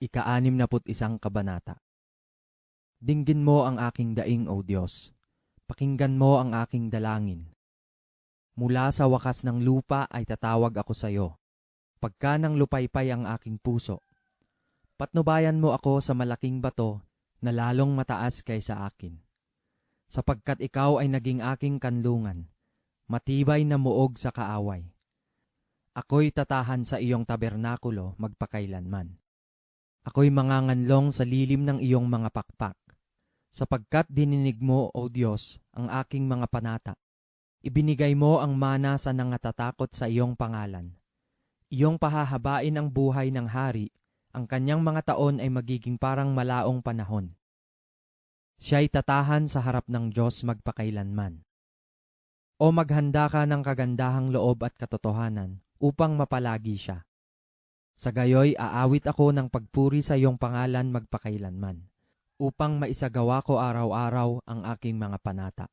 Ika-anim na put isang kabanata. Dinggin mo ang aking daing, O Diyos. Pakinggan mo ang aking dalangin. Mula sa wakas ng lupa ay tatawag ako sa iyo. Pagka nang lupaypay ang aking puso. Patnubayan mo ako sa malaking bato na lalong mataas kaysa akin. Sapagkat ikaw ay naging aking kanlungan, matibay na muog sa kaaway. Ako'y tatahan sa iyong tabernakulo magpakailanman. Ako'y manganganlong sa lilim ng iyong mga pakpak, sapagkat dininig mo, O Diyos, ang aking mga panata. Ibinigay mo ang mana sa nangatatakot sa iyong pangalan. Iyong pahahabain ang buhay ng hari, ang kanyang mga taon ay magiging parang malaong panahon. Siya'y tatahan sa harap ng Diyos magpakailanman. O maghanda ka ng kagandahang loob at katotohanan upang mapalagi siya. Sa gayoy aawit ako ng pagpuri sa iyong pangalan magpakailanman, upang maisagawa ko araw-araw ang aking mga panata.